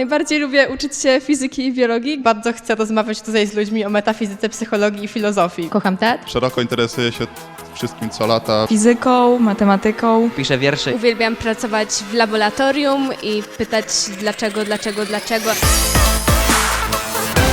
Najbardziej lubię uczyć się fizyki i biologii. Bardzo chcę rozmawiać tutaj z ludźmi o metafizyce, psychologii i filozofii. Kocham teatr. Szeroko interesuję się wszystkim co lata. fizyką, matematyką. Piszę wiersze. Uwielbiam pracować w laboratorium i pytać dlaczego, dlaczego, dlaczego.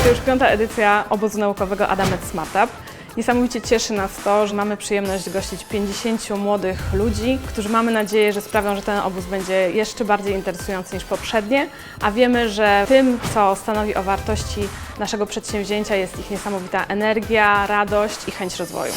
To już piąta edycja obozu naukowego Adamet Smartup. Niesamowicie cieszy nas to, że mamy przyjemność gościć 50 młodych ludzi, którzy mamy nadzieję, że sprawią, że ten obóz będzie jeszcze bardziej interesujący niż poprzednie, a wiemy, że tym, co stanowi o wartości naszego przedsięwzięcia jest ich niesamowita energia, radość i chęć rozwoju.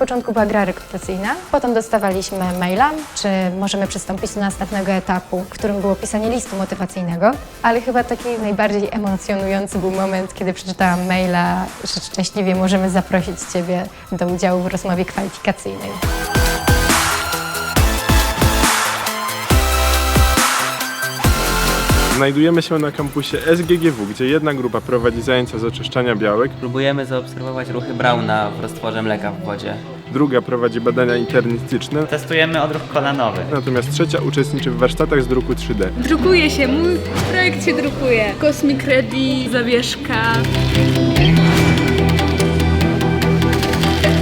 Początku była gra rekrutacyjna, potem dostawaliśmy maila, czy możemy przystąpić do następnego etapu, którym było pisanie listu motywacyjnego, ale chyba taki najbardziej emocjonujący był moment, kiedy przeczytałam maila, że szczęśliwie możemy zaprosić Ciebie do udziału w rozmowie kwalifikacyjnej. Znajdujemy się na kampusie SGGW, gdzie jedna grupa prowadzi zajęcia z oczyszczania białek, Próbujemy zaobserwować ruchy Brauna w roztworze mleka w wodzie. druga prowadzi badania internistyczne, Testujemy odruch kolanowy. natomiast trzecia uczestniczy w warsztatach z druku 3D. Drukuje się, mój projekt się drukuje. Cosmic Ready, zawieszka.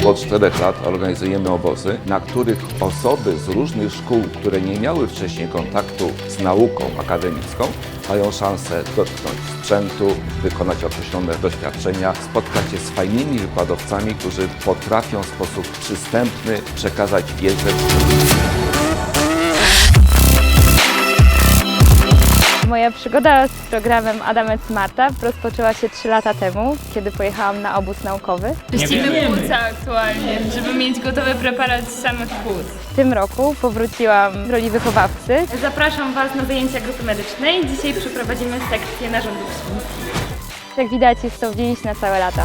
Od czterech lat organizujemy obozy, na których osoby z różnych szkół, które nie miały wcześniej kontaktu z nauką akademicką, mają szansę dotknąć sprzętu, wykonać określone doświadczenia, spotkać się z fajnymi wykładowcami, którzy potrafią w sposób przystępny przekazać wiedzę. Moja przygoda z programem Adamet Smartup rozpoczęła się 3 lata temu, kiedy pojechałam na obóz naukowy. Czyścimy płuca aktualnie, żeby mieć gotowy preparat z samych płuc. W tym roku powróciłam w roli wychowawcy. Zapraszam Was na zajęcia grupy medycznej. Dzisiaj przeprowadzimy sekcję narządów słuchów. Jak widać jest to wdzięć na całe lata.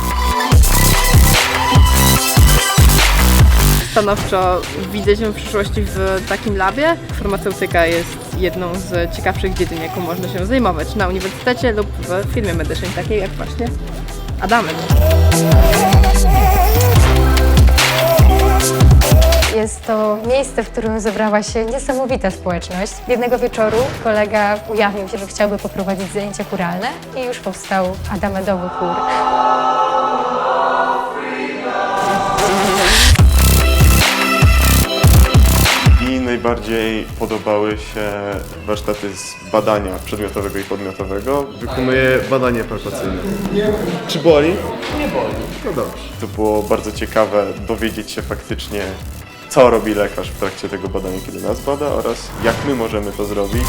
Stanowczo widzę się w przyszłości w takim labie. Farmaceutyka jest jedną z ciekawszych dziedzin, jaką można się zajmować na uniwersytecie lub w firmie medycznej, takiej jak właśnie Adamet. Jest to miejsce, w którym zebrała się niesamowita społeczność. Jednego wieczoru kolega ujawnił się, że chciałby poprowadzić zajęcia chóralne i już powstał Adamedowy chór. Najbardziej podobały się warsztaty z badania przedmiotowego i podmiotowego. Wykonuję badanie palpacyjne. Czy boli? Nie boli. No dobrze. To było bardzo ciekawe dowiedzieć się faktycznie, co robi lekarz w trakcie tego badania, kiedy nas bada oraz jak my możemy to zrobić.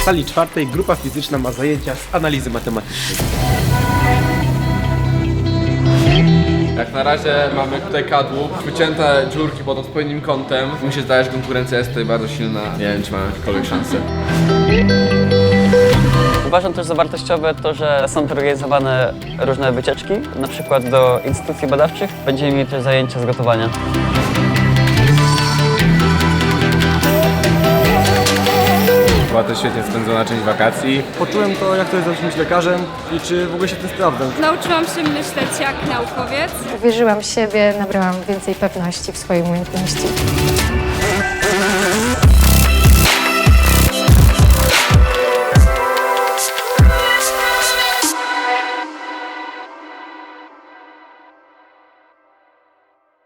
W sali czwartej grupa fizyczna ma zajęcia z analizy matematycznej. Jak na razie mamy tutaj kadłub, wycięte dziurki pod odpowiednim kątem. Mi się zdaje, że konkurencja jest tutaj bardzo silna. Nie wiem, czy mamy jakiekolwiek szansę. Uważam też za wartościowe to, że są organizowane różne wycieczki, na przykład do instytucji badawczych. Będziemy mieli też zajęcia z gotowania. Była to świetnie spędzona część wakacji. Poczułem to, jak to jest zacząć być lekarzem i czy w ogóle się tym sprawdzam. Nauczyłam się myśleć jak naukowiec. Uwierzyłam w siebie, nabrałam więcej pewności w swojej umiejętności.